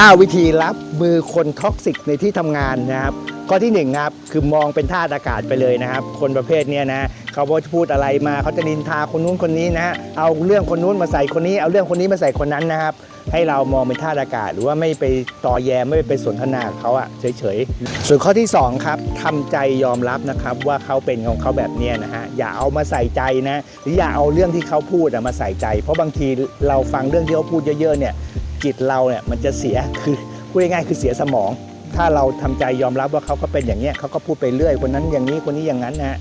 9 วิธีรับมือคนท็อกซิกในที่ทำงานนะครับ ข้อที่1ครับคือมองเป็นท่าตุอากาศไปเลยนะครับ คนประเภทเนี้ยนะเขาจะพูดอะไรมาเขาจะนินทาคนนู้นคนนี้นะฮะเอาเรื่องคนนู้นมาใส่คนนี้ เอาเรื่องคนนี้มาใส่คนนั้นนะครับ ให้เรามองเป็นท่าตุอากาศ หรือว่าไม่ไปต่อแยมไม่ไปสนทนากับเขาอะเฉยๆ ส่วนข้อที่สองครับทำใจยอมรับนะครับว่าเขาเป็นของเขาแบบเนี้ยนะฮะอย่าเอามาใส่ใจนะหรืออย่าเอาเรื่องที่เขาพูดอะมาใส่ใจ เพราะบางทีเราฟังเรื่องที่เขาพูดเยอะๆเนี่ย จิตเราเนี่ยมันจะเสียคือพูดง่ายๆคือเสียสมอง ถ้าเราทำใจยอมรับว่าเขาก็เป็นอย่างเนี้ยเขาก็พูดไปเรื่อยคนนั้นอย่างนี้คนนี้อย่างนั้นนะฮะ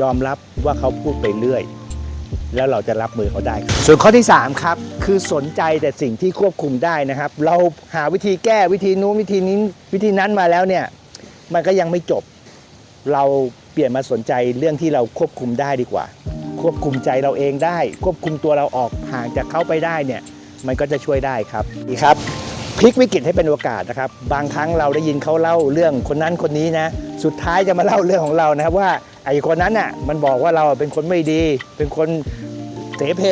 ยอมรับว่าเขาพูดไปเรื่อย แล้วเราจะรับมือเขาได้ ส่วนข้อที่ 3 ครับ คือสนใจแต่สิ่งที่ควบคุมได้นะครับ เราหาวิธีแก้วิธีนู้นวิธีนี้วิธีนั้นมาแล้วเนี่ยมันก็ยังไม่จบ เราเปลี่ยนมาสนใจเรื่องที่เราควบคุมได้ดีกว่า ควบคุมใจเราเองได้ ควบคุมตัวเราออกห่างจากเขาไปได้เนี่ย มันก็จะช่วยได้ครับดีครับพลิกวิกฤตให้เป็นโอกาสนะครับ บางครั้งเราได้ยินเขาเล่าเรื่องคนนั้นคนนี้นะ สุดท้ายจะมาเล่าเรื่องของเรานะครับว่าไอ้คนนั้นน่ะมันบอกว่าเราเป็นคนไม่ดี เป็นคนเสเพ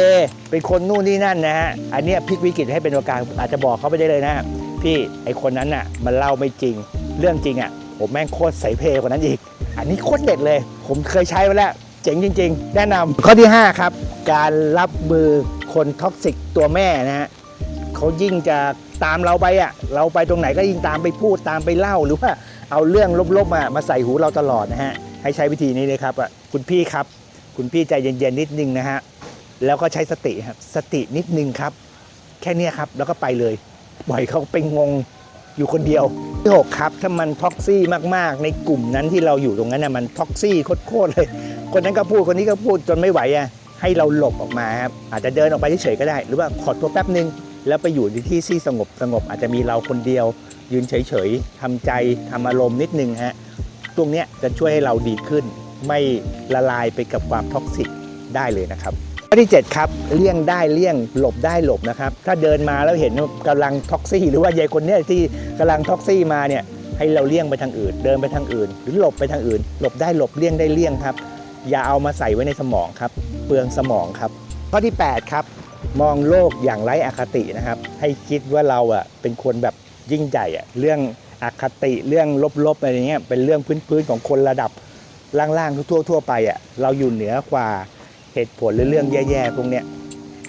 เป็นคนนู่นนี่นั่นนะฮะอันเนี้ยพลิกวิกฤตให้เป็นโอกาสอาจจะบอกเขาไปได้เลยนะพี่ไอ้คนนั้นน่ะมันเล่าไม่จริง เรื่องจริงอะผมแม่งโคตรเสเพกว่านั้นอีก อันนี้โคตรเด็ดเลย ผมเคยใช้มาแล้ว เจ๋งจริง ๆ แนะนำข้อที่ 5 ครับ การรับมือ คนท็อกซิกตัวแม่นะฮะเขายิ่งจะตามเราไปอะ เราไปตรงไหนก็ยิ่งตามไปพูดตามไปเล่าหรือว่าเอาเรื่องลบๆมามาใส่หูเราตลอดนะฮะให้ใช้วิธีนี้เลยครับอะคุณพี่ครับ คุณพี่ใจเย็นๆนิดนึงนะฮะแล้วก็ใช้สติครับสตินิดนึงครับ แค่นี้ครับแล้วก็ไปเลยปล่อยเขาไปงงอยู่คนเดียวที่หกครับถ้ามันท็อกซี่มากๆ ในกลุ่มนั้นที่เราอยู่ตรงนั้นน่ะมันท็อกซี่โคตรๆเลย คนนั้นก็พูดคนนี้ก็พูดจนไม่ไหวอะ ให้เราหลบออกมาครับอาจจะเดินออกไปเฉยๆก็ได้ หรือว่าขอตัวแป๊บนึง แล้วไปอยู่ในที่ที่สงบสงบอาจจะมีเราคนเดียว ยืนเฉยๆทำใจทำอารมณ์นิดนึงฮะตรงเนี้ยจะช่วยให้เราดีขึ้น ไม่ละลายไปกับความท็อกซิกได้เลยนะครับข้อที่ 7 ครับ เลี่ยงได้เลี่ยงหลบได้หลบนะครับ ถ้าเดินมาแล้วเห็นว่ากำลังท็อกซี่ หรือว่ายายคนเนี้ยที่กำลังท็อกซี่มาเนี่ยให้เราเลี่ยงไปทางอื่น เดินไปทางอื่น หรือหลบไปทางอื่น หลบได้หลบเลี่ยงได้เลี่ยงครับ อย่าเอามาใส่ไว้ในสมองครับ เปลืองสมองครับ ข้อที่ 8 ครับ มองโลกอย่างไร้อคตินะครับ ให้คิดว่าเราอะเป็นคนแบบยิ่งใหญ่อะเรื่องอคติเรื่องลบๆอะไรเงี้ยเป็นเรื่องพื้นๆของคนระดับล่างๆทั่วๆไปอะเราอยู่เหนือกว่าเหตุผลหรือเรื่องแย่ๆพวกเนี้ย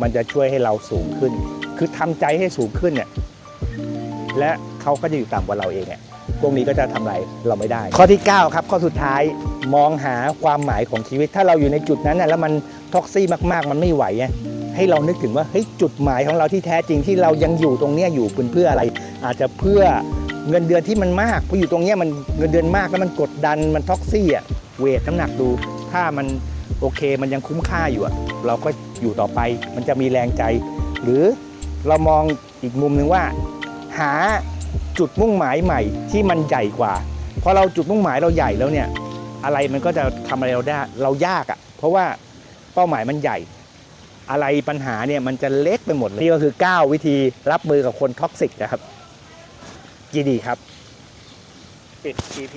มันจะช่วยให้เราสูงขึ้น คือทำใจให้สูงขึ้นเนี่ยและเขาก็จะอยู่ต่ำกว่าเราเองเนี่ย พวกนี้ก็จะทำอะไรเราไม่ได้ ข้อที่ 9 ครับ ข้อสุดท้ายมองหาความหมายของชีวิต ถ้าเราอยู่ในจุดนั้นนะแล้วมันท็อกซี่มากๆ มันไม่ไหวอะให้เรานึกถึงว่าเฮ้ยจุดหมายของเราที่แท้จริงที่เรายังอยู่ตรงเนี้ยอยู่เป็นเพื่ออะไร อาจจะเพื่อเงินเดือนที่มันมากพราะอยู่ตรงเนี้ยมันเงินเดือนมากแล้วมันกดดันมันท็อกซี่อะเวทน้ำหนักดู ถ้ามันโอเคมันยังคุ้มค่าอยู่อะเราก็อยู่ต่อไปมันจะมีแรงใจ หรือเรามองอีกมุมหนึ่งว่า หา จุดมุ่งหมายใหม่ที่มันใหญ่กว่าพอเราจุดมุ่งหมายเราใหญ่แล้วเนี่ย อะไรมันก็จะทำอะไรเราได้เรายากอะ เพราะว่าเป้าหมายมันใหญ่ อะไรปัญหาเนี่ยมันจะเล็กไปหมดเลยนี่ก็คือ 9 วิธีรับมือกับคนท็อกซิกนะครับยินดีครับ ปิด EP